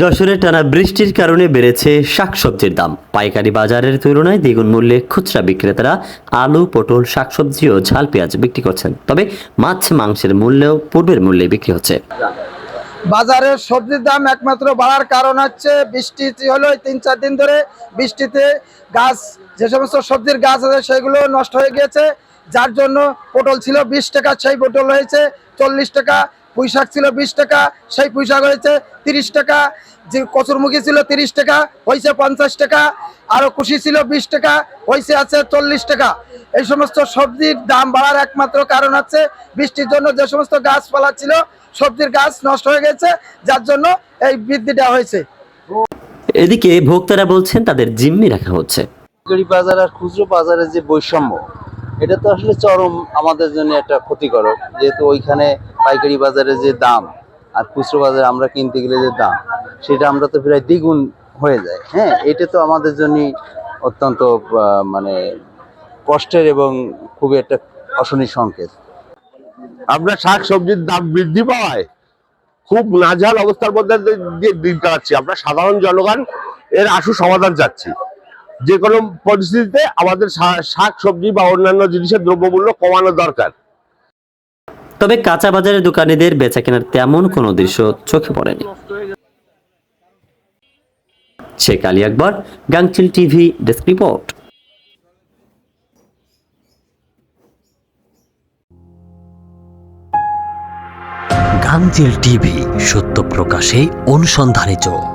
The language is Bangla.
যশোরে টানা বৃষ্টির কারণে বেড়েছে শাকসবজির দাম। পাইকারি বাজারের তুলনায় দ্বিগুণ মূল্যে খুচরা বিক্রেতারা আলু, পটল, শাকসবজি ও ঝাল পেঁয়াজ বিক্রি করছেন। তবে মাছ মাংসের মূল্যেও পূর্বের মূল্যে বিক্রি হচ্ছে। বাজারে সবজির দাম একমাত্র বাড়ার কারণ হচ্ছে বৃষ্টি হলো তিন চার দিন ধরে। বৃষ্টিতে গাছ, যে সমস্ত সবজির গাছ আছে সেগুলো নষ্ট হয়ে গিয়েছে। যার জন্য পটল ছিল বিশ টাকা সেই পটল হয়েছে চল্লিশ টাকা পুঁই শাক ছিল বিশ টাকা সেই পুঁই শাক হয়েছে তিরিশ টাকা যে কচুরমুখী ছিল তিরিশ টাকা হয়েছে পঞ্চাশ টাকা আরও কুশি ছিল বিশ টাকা হয়েছে আছে চল্লিশ টাকা। এই সমস্ত সবজির দাম বাড়ার একমাত্র কারণ আছে বৃষ্টির জন্য যে সমস্ত গাছপালা ছিল সবজির গাছ নষ্ট হয়ে গেছে যার জন্য এই বৃদ্ধিটা হয়েছে। এদিকে ভোক্তারা বলছেন তাদের জিম্মি রাখা হচ্ছে। বাজার আর খুচরো বাজারের যে বৈষম্য এটা তো আসলে চরম আমাদের জন্য একটা ক্ষতিকারক, যেহেতু ওইখানে পাইকারি বাজারে যে দাম আর খুচরো বাজারে আমরা কিনতে গেলে যে দাম, সেটা আমরা তো প্রায় দ্বিগুণ হয়ে যায়। হ্যাঁ এটা তো আমাদের জন্য অত্যন্ত মানে কষ্টের এবং খুবই একটা অশনি সংকেত। আমরা শাক সবজির দাম বৃদ্ধি পাওয়ায় খুব নাজেহাল অবস্থার মধ্যে দিয়ে দিন কাটাচ্ছি। আমরা সাধারণ জনগণ এর আশু সমাধান চাচ্ছি। যে কোনো পরিস্থিতিতে আমাদের শাক সবজি বা অন্যান্য জিনিসের দ্রব্যমূল্য কমানো দরকার। তবে কাঁচা বাজারের দোকানিদের বেচা কেনার তেমন কোনো দৃশ্য চোখে পড়েনি। Sheikh Ali Akbar Gangchil TV desk report. গাংজেল TV সত্য প্রকাশে অনুসন্ধানে চোখ।